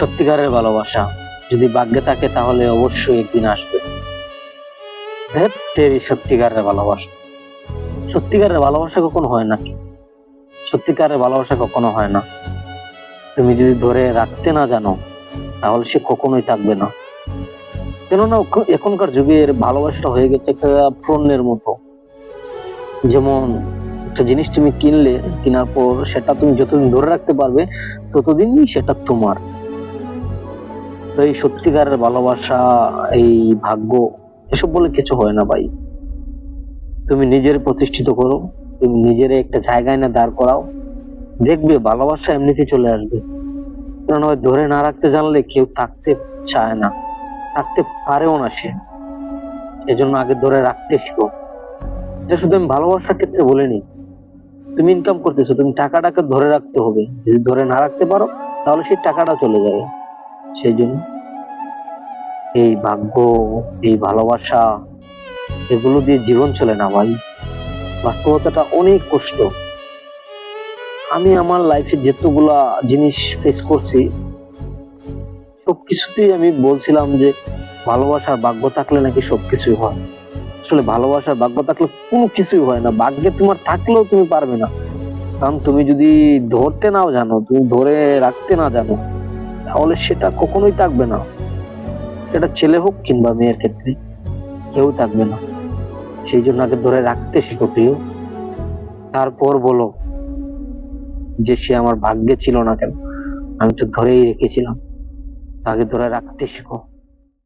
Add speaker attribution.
Speaker 1: সত্যিকারের ভালোবাসা। যদি ভাগ্যে থাকে তাহলে অবশ্যই একদিন আসবে। সত্যিকারের ভালোবাসা। সত্যিকারের ভালোবাসা কখনো হয় না সত্যিকারের ভালোবাসা কখনো হয় না। তুমি যদি ধরে রাখতে না জানো, তাহলে সে কখনোই থাকবে না। কেননা এখনকার যুগের ভালোবাসাটা হয়ে গেছে একটা পণ্যের মতো। যেমন একটা জিনিস তুমি কিনলে, কেনার পর সেটা তুমি যতদিন ধরে রাখতে পারবে, ততদিনই সেটা তোমার। তো এই সত্যিকারের ভালোবাসা, এই ভাগ্য, এসব বলে কিছু হয় না ভাই। তুমি নিজের প্রতিষ্ঠিত করো, তুমি নিজের একটা জায়গায় না দাঁড় করাও। দেখবে ভালোবাসা এমনিতে চলে আসবে। কারণ ধরে না রাখতে জানলে কেউ থাকতে চায় না, থাকতে পারেও না সে। এজন্য আগে ধরে রাখতে শিখো। এটা শুধু আমি ভালোবাসার ক্ষেত্রে বলিনি। তুমি ইনকাম করতেছো, তুমি টাকাটাকে ধরে রাখতে হবে। যদি ধরে না রাখতে পারো, তাহলে সেই টাকাটা চলে যাবে। সেই জন্য এই ভাগ্য, এই ভালোবাসা, এগুলো দিয়ে জীবন চলে না ভাই। বাস্তবতাটা অনেক কষ্ট। আমি আমার লাইফে যতগুলা জিনিস ফেস করছি, সবকিছুতেই আমি বলছিলাম যে ভালোবাসার ভাগ্য থাকলে নাকি সবকিছুই হয়। আসলে ভালোবাসার ভাগ্য থাকলে কোনো কিছুই হয় না। ভাগ্যে তোমার থাকলেও তুমি পারবে না। কারণ তুমি যদি ধরতে নাও জানো, তুমি ধরে রাখতে না জানো তাহলে সেটা কখনোই থাকবে না। সেটা ছেলে হোক কিংবা মেয়ের ক্ষেত্রে, কেউ থাকবে না। সেই জন্য আগে ধরে রাখতে শিখো প্রিয়। তারপর বলো যে সে আমার ভাগ্যে ছিল না কেন, আমি তো ধরেই রেখেছিলাম। আগে ধরে রাখতে শিখো।